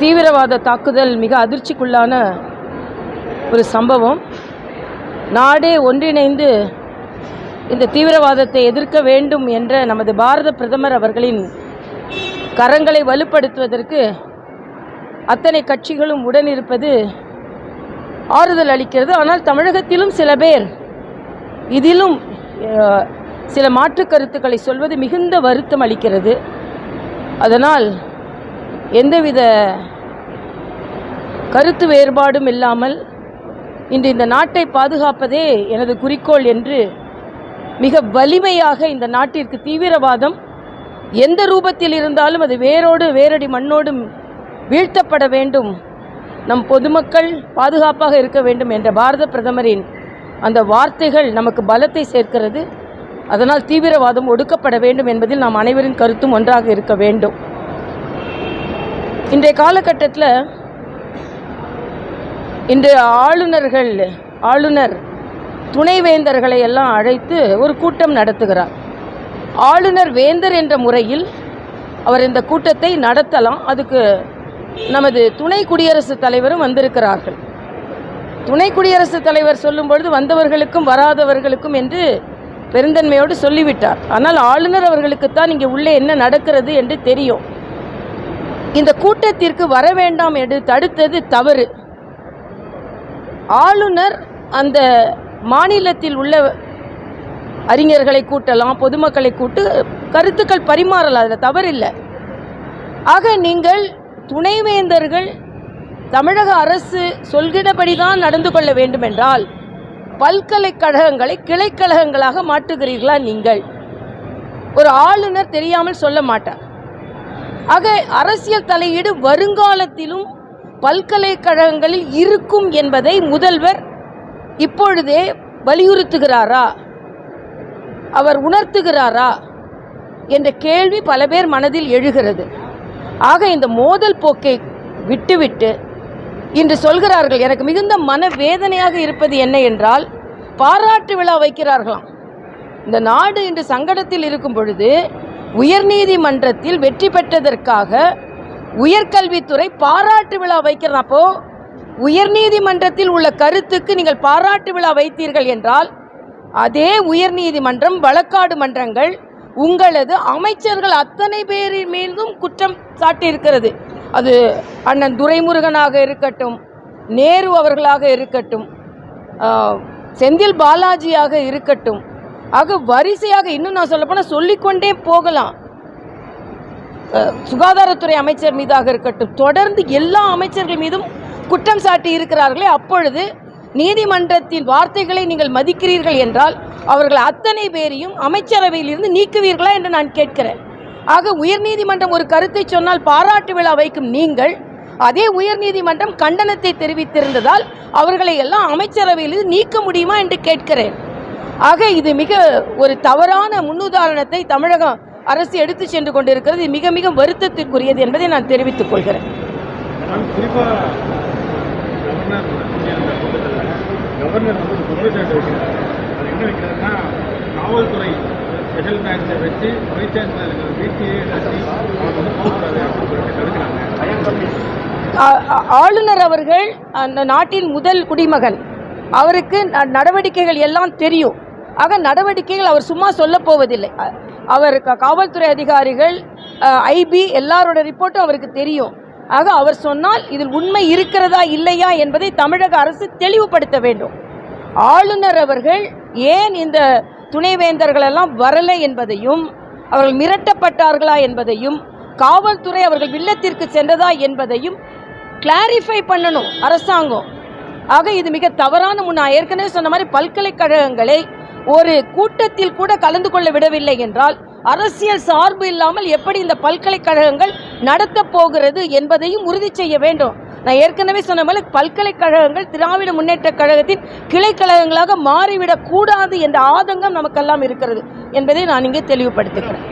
தீவிரவாத தாக்குதல் மிக அதிர்ச்சிக்குள்ளான ஒரு சம்பவம். நாடே ஒன்றிணைந்து இந்த தீவிரவாதத்தை எதிர்க்க வேண்டும் என்ற நமது பாரத பிரதமர் அவர்களின் கரங்களை வலுப்படுத்துவதற்கு அத்தனை கட்சிகளும் உடனிருப்பது ஆறுதல் அளிக்கிறது. ஆனால் தமிழகத்திலும் சில பேர் இதிலும் சில மாற்று கருத்துக்களை சொல்வது மிகுந்த வருத்தம் அளிக்கிறது. அதனால் எந்தவித கருத்து வேறுபாடும் இல்லாமல் இன்று இந்த நாட்டை பாதுகாப்பதே எனது குறிக்கோள் என்று மிக வலிமையாக இந்த நாட்டிற்கு தீவிரவாதம் எந்த ரூபத்தில் இருந்தாலும் அது வேரோடு வேரடி மண்ணோடும் வீழ்த்தப்பட வேண்டும். நம் பொதுமக்கள் பாதுகாப்பாக இருக்க வேண்டும் என்ற பாரத பிரதமரின் அந்த வார்த்தைகள் நமக்கு பலத்தை சேர்க்கிறது. அதனால் தீவிரவாதம் ஒடுக்கப்பட வேண்டும் என்பதில் நாம் அனைவரின் கருத்தும் ஒன்றாக இருக்க வேண்டும். இன்றைய காலகட்டத்தில் இன்று ஆளுநர்கள் ஆளுநர் துணைவேந்தர்களை எல்லாம் அழைத்து ஒரு கூட்டம் நடத்துகிறார். ஆளுநர் வேந்தர் என்ற முறையில் அவர் இந்த கூட்டத்தை நடத்தலாம். அதுக்கு நமது துணை குடியரசுத் தலைவரும் வந்திருக்கிறார்கள். துணை குடியரசுத் தலைவர் சொல்லும் பொழுது வந்தவர்களுக்கும் வராதவர்களுக்கும் என்று பெருந்தன்மையோடு சொல்லிவிட்டார். ஆனால் ஆளுநர் அவர்களுக்குத்தான் இங்கே உள்ளே என்ன நடக்கிறது என்று தெரியும். இந்த கூட்டத்திற்கு வர வேண்டாம் என்று தடுத்தது தவறு. ஆளுநர் அந்த மாநிலத்தில் உள்ள அறிஞர்களை கூட்டலாம் பொதுமக்களை கூட்டு கருத்துக்கள் பரிமாறலாம் அதில் தவறில்லை. ஆக நீங்கள் துணைவேந்தர்கள் தமிழக அரசு சொல்கிறபடி தான் நடந்து கொள்ள வேண்டுமென்றால் பல்கலைக்கழகங்களை கிளைக்கழகங்களாக மாற்றுகிறீர்களா நீங்கள்? ஒரு ஆளுநர் தெரியாமல் சொல்ல மாட்டார். ஆக அரசியல் தலையீடு வருங்காலத்திலும் பல்கலைக்கழகங்களில் இருக்கும் என்பதை முதல்வர் இப்பொழுதே வலியுறுத்துகிறாரா? அவர் உணர்த்துகிறாரா? என்ற கேள்வி பல பேர் மனதில் எழுகிறது. ஆக இந்த மோதல் போக்கை விட்டுவிட்டு இன்று சொல்கிறார்கள் எனக்கு மிகுந்த மனவேதனையாக இருப்பது என்ன என்றால் பாராட்டு விழா வைக்கிறார்களாம். இந்த நாடு இன்று சங்கடத்தில் இருக்கும் பொழுது உயர்நீதிமன்றத்தில் வெற்றி பெற்றதற்காக உயர்கல்வித்துறை பாராட்டு விழா வைக்கிறதா அப்போ உயர்நீதிமன்றத்தில் உள்ள கருத்துக்கு நீங்கள் பாராட்டு விழா வைத்தீர்கள் என்றால் அதே உயர்நீதிமன்றம் வழக்காடு மன்றங்கள் உங்களது அமைச்சர்கள் அத்தனை பேரின் மீதும் குற்றம் சாட்டியிருக்கிறது. அது அண்ணன் துரைமுருகனாக இருக்கட்டும் நேரு அவர்களாக இருக்கட்டும் செந்தில் பாலாஜியாக இருக்கட்டும் ஆக வரிசையாக இன்னும் நான் சொல்லப்போனால் சொல்லிக்கொண்டே போகலாம். சுகாதாரத்துறை அமைச்சர் மீதாக இருக்கட்டும் தொடர்ந்து எல்லா அமைச்சர்கள் மீதும் குற்றம் சாட்டி இருக்கிறார்களே அப்பொழுது நீதிமன்றத்தின் வார்த்தைகளை நீங்கள் மதிக்கிறீர்கள் என்றால் அவர்கள் அத்தனை பேரையும் அமைச்சரவையிலிருந்து நீக்குவீர்களா என்று நான் கேட்கிறேன். ஆக உயர்நீதிமன்றம் ஒரு கருத்தை சொன்னால் பாராட்டு விழா வைக்கும் நீங்கள் அதே உயர்நீதிமன்றம் கண்டனத்தை தெரிவித்திருந்ததால் அவர்களை எல்லாம் அமைச்சரவையிலிருந்து நீக்க முடியுமா என்று கேட்கிறேன். ஆக இது மிக ஒரு தவறான முன்னுதாரணத்தை தமிழக அரசு எடுத்து சென்று கொண்டிருக்கிறது. இது மிக மிக வருத்தத்திற்குரியது என்பதை நான் தெரிவித்துக் கொள்கிறேன். நான் குறிப்பாக கவர்னர் அந்த கூட்டத்தில் கவர்னர் வந்து ஒரு குற்றச்சாட்டு வைக்கிறார். அது என்ன வைக்கிறாருன்னா காவல்துறை ஸ்பெஷல் பிரான்ச்சை வச்சு வைஸ் சான்சலர் வீட்டையே கட்டி அவங்க வந்து போகக்கூடாது அப்படின்னு சொல்லிட்டு தடுக்கிறாங்க ஆ- ஆ- ஆளுநர் அவர்கள் அந்த நாட்டின் முதல் குடிமகன். அவருக்கு ந- நடவடிக்கைகள் எல்லாம் தெரியும். ஆக நடவடிக்கைகள் அவர் சும்மா சொல்ல போவதில்லை. அவர் காவல்துறை அதிகாரிகள் ஐபி எல்லாரோட ரிப்போர்ட்டும் அவருக்கு தெரியும். ஆக அவர் சொன்னால் இதில் உண்மை இருக்கிறதா இல்லையா என்பதை தமிழக அரசு தெளிவுபடுத்த வேண்டும். ஆளுநர் அவர்கள் ஏன் இந்த துணைவேந்தர்கள் எல்லாம் வரலை என்பதையும் அவர்கள் மிரட்டப்பட்டார்களா என்பதையும் காவல்துறை அவர்கள் வில்லத்திற்கு சென்றதா என்பதையும் கிளாரிஃபை பண்ணணும் அரசாங்கம். ஆக இது மிக தவறான முன் நான் ஏற்கனவே சொன்ன மாதிரி பல்கலைக்கழகங்களை ஒரு கூட்டத்தில் கூட கலந்து கொள்ள விடவில்லை என்றால் அரசியல் சார்பு இல்லாமல் எப்படி இந்த பல்கலைக்கழகங்கள் நடத்தப் போகிறது என்பதையும் உறுதி செய்ய வேண்டும். நான் ஏற்கனவே சொன்ன மாதிரி பல்கலைக்கழகங்கள் திராவிட முன்னேற்ற கழகத்தின் கிளைக்கழகங்களாக மாறிவிடக் கூடாது என்ற ஆதங்கம் நமக்கெல்லாம் இருக்கிறது என்பதை நான் இங்கே தெளிவுபடுத்துகிறேன்.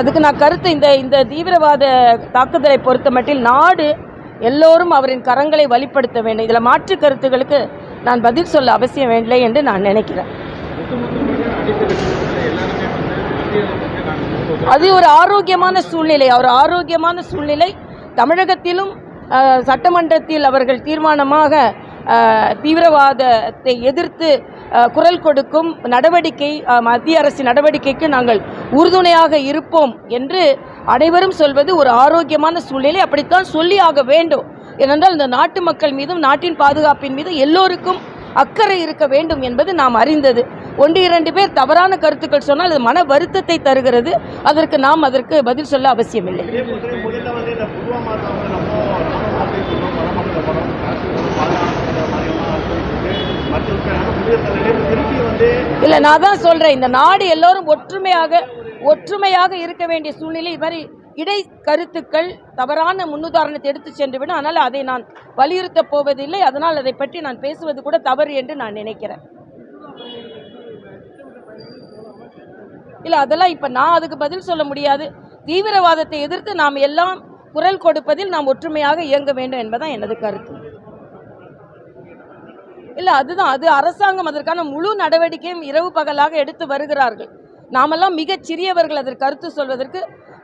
அதுக்கு நான் கருத்து இந்த இந்த தீவிரவாத தாக்குதலை பொறுத்த மட்டில் நாடு எல்லோரும் அவரின் கரங்களை வழிப்படுத்த வேண்டும். இதில் மாற்று கருத்துகளுக்கு நான் பதில் சொல்ல அவசியம் இல்லை என்று நான் நினைக்கிறேன். அது ஒரு ஆரோக்கியமான சூழ்நிலை. ஒரு ஆரோக்கியமான சூழ்நிலை. தமிழகத்திலும் சட்டமன்றத்தில் அவர்கள் தீர்மானமாக தீவிரவாதத்தை எதிர்த்து குரல் கொடுக்கும் நடவடிக்கை மத்திய அரசின் நடவடிக்கைக்கு நாங்கள் உறுதுணையாக இருப்போம் என்று அனைவரும் சொல்வது ஒரு ஆரோக்கியமான சூழ்நிலை. அப்படித்தான் சொல்லி ஆக வேண்டும். ஏனென்றால் இந்த நாட்டு மக்கள் மீதும் நாட்டின் பாதுகாப்பின் மீதும் எல்லோருக்கும் அக்கறை இருக்க வேண்டும் என்பது நாம் அறிந்தது. ஒன்று இரண்டு பேர் தவறான கருத்துக்கள் சொன்னால் அது மன வருத்தத்தை தருகிறது. அதற்கு நாம் அதற்கு பதில் சொல்ல அவசியமில்லை இதே போன்று முதல்ல வந்து இந்த புல்வாமா வந்து நம்ம நம்ம மாதிரி சொல்றோம் படம் படம் காஷ்மீர் பாதுகாப்பு மாதிரியெல்லாம் சொல்லிட்டு மற்ற ஆனால் குடியரசுத் தலைவர் திருப்பி வந்து இல்லை நான் தான் சொல்கிறேன் இந்த நாடு எல்லோரும் ஒற்றுமையாக ஒற்றுமையாக இருக்க வேண்டிய சூழ்நிலை. இது மாதிரி இடை கருத்துக்கள் தவறான முன்னுதாரணத்தை எடுத்து சென்றுவிடும். அதனால் அதை நான் வலியுறுத்தப் போவதில்லை. அதனால் அதை பற்றி நான் பேசுவது கூட தவறு என்று நான் நினைக்கிறேன். இல்லை அதெல்லாம் இப்போ நான் அதுக்கு பதில் சொல்ல முடியாது. தீவிரவாதத்தை எதிர்த்து நாம் எல்லாம் குரல் கொடுப்பதில் நாம் ஒற்றுமையாக இயங்க வேண்டும் என்பதுதான் எனது கருத்து. இல்லை அதுதான். அது அரசாங்கம் அதற்கான முழு நடவடிக்கையும் இரவு பகலாக எடுத்து வருகிறார்கள். நாமெல்லாம் மிகச் சிறியவர்கள் அதற்கு கருத்து சொல்வதற்கு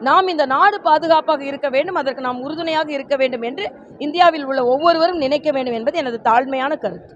நாம் இந்த நாடு பாதுகாப்பாக இருக்க வேண்டும் அதற்கு நாம் உறுதுணையாக இருக்க வேண்டும் என்று இந்தியாவில் உள்ள ஒவ்வொருவரும் நினைக்க வேண்டும் என்பது எனது தாழ்மையான கருத்து.